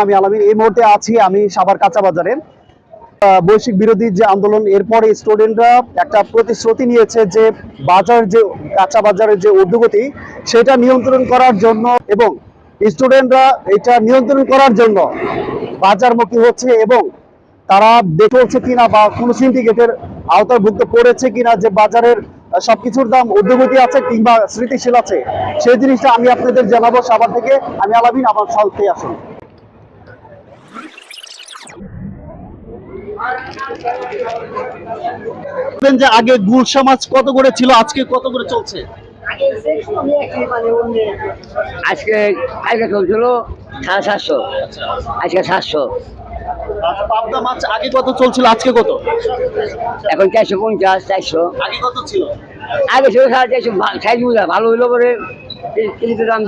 আমি আলামিন, এই মুহূর্তে আছি আমি সাভার কাঁচা বাজারে বৈশ্বিক বিরোধী যে আন্দোলন, এরপরে স্টুডেন্টরা একটা প্রতিশ্রুতি নিয়েছে যে বাজার যে, কাঁচা বাজারের যে ঊর্ধ্বগতি, সেটা নিয়ন্ত্রণ করার জন্য এবং স্টুডেন্টরা এটা নিয়ন্ত্রণ করার জন্য বাজারমুখী হচ্ছে এবং তারা দেখছে কিনা বা কোনো সিন্ডিকেটের আওতাভুক্ত পড়েছে কিনা যে বাজারের সবকিছুর দাম, ঊর্ধ্বগতি আছে কিংবা স্মৃতিশীল আছে, সেই জিনিসটা আমি আপনাদের জানাব সাভার থেকে। আমি আলামিন, আমার সালতে আসুন। যে আগে গুলশা মাছ কত করে ছিল আজকে কত করে চলছে? আজকে আজকে চলছিল সাড়ে সাতশো। আজকে সাতশো। পাবদা মাছ আগে কত চলছিল আজকে কত? এখন চারশো পঞ্চাশ চারশো। আগে কত ছিল? আগে ছিল সাড়ে চারশো ভালো হইল পরে কেজিতে দাম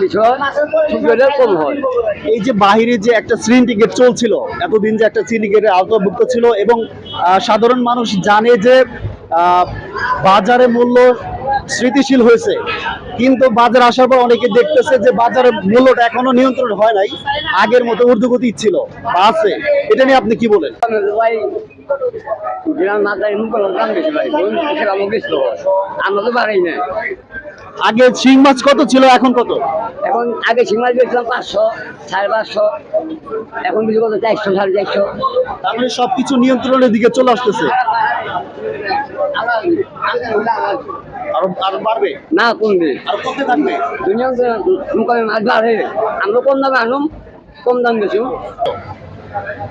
হলে কম হয়। এই যে বাহিরে যে একটা সিন্ডিকেট চলছিল এতদিন যে একটা সিন্ডিকেটের আওতাভুক্ত ছিল এবং সাধারণ মানুষ জানে যে বাজারে মূল্য স্মৃতিশীল হয়েছে। কিন্তু বাজার আসার পর অনেকে দেখতেছে যে বাজারের মূল্যটা এখনও নিয়ন্ত্রণ হয় নাই আগের মতো ঊর্ধ্বগতি ছিল বা আছে। এটা নিয়ে আপনি কি বলেন? আমরা তো পারি না। আগে শিং মাছ কত ছিল এখন কত? এখন আগে শিং মাছ বেচলাম পাঁচশো সাড়ে পাঁচশো এখন কিছু কত চারশো সাড়ে চারশো। তার মানে সবকিছু নিয়ন্ত্রণের দিকে চলে আসতেছে। আরও আরও বাড়বে? না কমবে। আর কত থাকবে? দুনিয়া মুখে মাছ বাড়ে। আমরা কম দামে আনুম কম দাম বেশি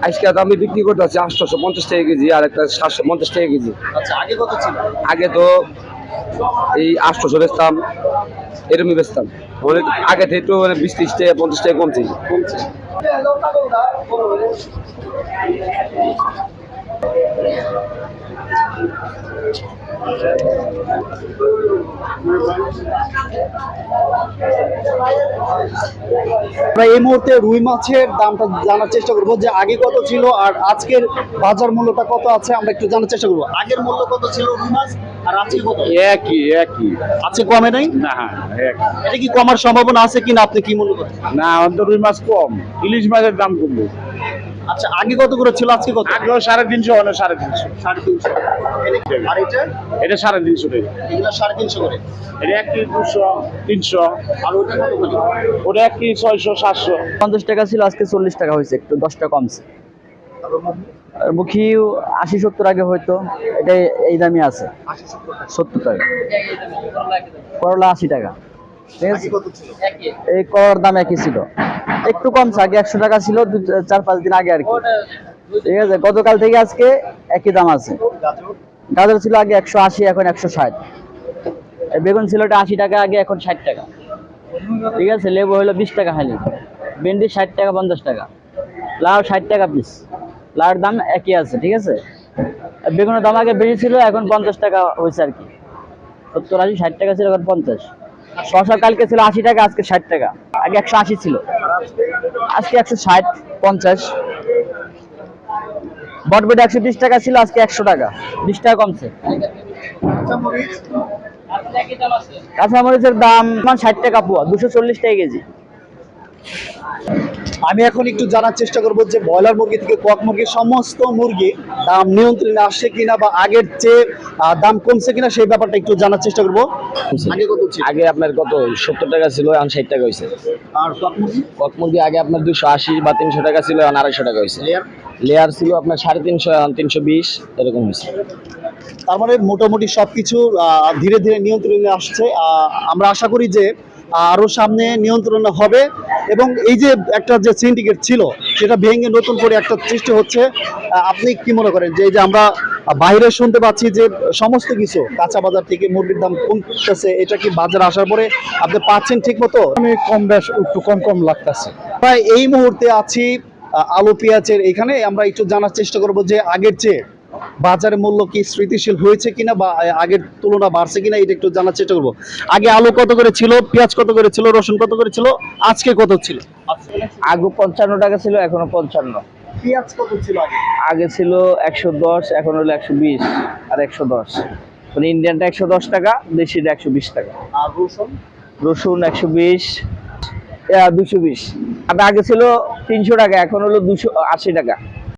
আজকে তো আমি বিক্রি করতে আছি আটশোশো পঞ্চাশ টাকা কেজি আর একটা সাতশো পঞ্চাশ টাকা কেজি। আচ্ছা আগে কত ছিল? আগে তো এই আটশোশো বেচতাম এরমই বেচতাম অনেক আগে থেকে একটু মানে বিশ ত্রিশ টাকা কমছে। এই মুহূর্তে রুই মাছের দামটা জানার চেষ্টা করব যে আগে কত ছিল আর আজকের বাজার মূল্যটা কত আছে, আমরা একটু জানার চেষ্টা করব। আগের মূল্য কত ছিল রুই মাছ? আর আজকে কত? একই একই। আজকে কমে নাই? না এক এটা কি কমার সম্ভাবনা আছে কিনা আপনি কি মনে করেন? না আমাদের রুই মাছ কম। ইলিশ মাছের দাম কমবে। আচ্ছা আগে কত করে ছিল আজকে কত? আগেও সাড়ে তিনশো অনেক সাড়ে তিনশো। সাড়ে তিনশো। আর এটা? এটা সাড়ে তিনশো টাকা। এগুলো সাড়ে তিনশো করে। এটা এক কেজি দুশো তিনশো। আর ওটা কত করে? ওটা এক কেজি ছয়শো সাতশো। পঞ্চাশ টাকা ছিল আজকে চল্লিশ টাকা হয়েছে একটু দশ টাকা কমছে আর মুখী আশি সত্তর আগে হয়তো এটা এই দামই আছে। সত্তর টাকা। করলা আশি টাকা। এই করলার দাম একই ছিল। একটু কমছে আগে একশো টাকা ছিল চার পাঁচ দিন আগে আর কি। ঠিক আছে? গতকাল থেকে আজকে একই দাম আছে। গাজর? ছিল আগে একশো আশি এখন একশো ষাট। বেগুন ছিল ওটা আশি টাকা আগে এখন ষাট টাকা। ঠিক আছে? লেবু হলো বিশ টাকা খালি ভেন্ডি ষাট টাকা পঞ্চাশ টাকা। লাউ ষাট টাকা পিস। লাউর দাম একই আছে, ঠিক আছে? বেগুনের দাম আগে বেশি ছিল, এখন পঞ্চাশ টাকা হয়েছে আর কি। সত্তর, আশি, ষাট টাকা ছিল, এখন পঞ্চাশ। শশা কালকে ছিল আশি টাকা, আজকে ষাট টাকা। আগে একশো আশি ছিল। আজকে একশো ষাট, পঞ্চাশ। বটবটি একশো বিশ টাকা ছিল, আজকে একশো টাকা। বিশ টাকা কমছে। কাঁচামরিচের দাম, ষাট টাকা পোয়া, দুশো চল্লিশ টাকা কেজি। আমি এখন একটু জানার চেষ্টা করব যে ব্রয়লার মুরগি থেকে কক মুরগি সমস্ত মুরগি দাম নিয়ন্ত্রণে আসছে কিনা বা আগের চেয়ে দাম কমছে কিনা সেই ব্যাপারটা একটু জানার চেষ্টা করব। আগে কত ছিল? আগে আপনার কত? সত্তর টাকা ছিল এখন ষাট টাকা হয়েছে আর কক মুরগি? কক মুরগি আগে আপনার দুশো আশি বা তিনশো টাকা ছিল এখন আড়াইশো টাকা হয়েছে লেয়ার লেয়ার ছিল আপনার সাড়ে তিনশো এখন তিনশো বিশ এরকম হয়েছে তার মানে মোটামুটি সবকিছু ধীরে ধীরে নিয়ন্ত্রণে আসছে। আমরা আশা করি যে আরও সামনে নিয়ন্ত্রণ হবে। এবং এই যে একটা যে সিন্ডিকেট ছিল সেটা ভেঙে নতুন করে একটা সৃষ্টি হচ্ছে। আপনি কি মনে করেন যে এই যে আমরা বাইরে শুনতে পাচ্ছি যে সমস্ত কিছু কাঁচা বাজার থেকে মুরগির দাম কমতেছে এটা কি বাজার আসার পরে আপনি পাচ্ছেন ঠিক মতো আমি কম বেশ একটু কম কম লাগতেছে। প্রায় এই মুহূর্তে আছি আলু পেঁয়াজের এখানে। আমরা একটু জানার চেষ্টা করব যে আগের চেয়ে বাজারের মূল্য কি স্মৃতিশীল হয়েছে কিনা বা আগের তুলনা বাড়ছে কিনা এটা একটু জানার চেষ্টা করব। আগে আলু কত করে ছিল পেঁয়াজ কত করে ছিল রসুন কত করে ছিল আজকে কত ছিল? আগে পঞ্চান্ন টাকা ছিল এখনও পঞ্চান্ন। পেঁয়াজ কত ছিল আগে? আগে ছিল একশো দশ এখন হলো একশো বিশ আর একশো দশ। মানে ইন্ডিয়ানটা একশো দশ টাকা দেশিটা একশো বিশ টাকা। আর রসুন? রসুন একশো বিশ দুশো বিশ। আর আগে ছিল তিনশো টাকা এখন হলো দুশো আশি টাকা।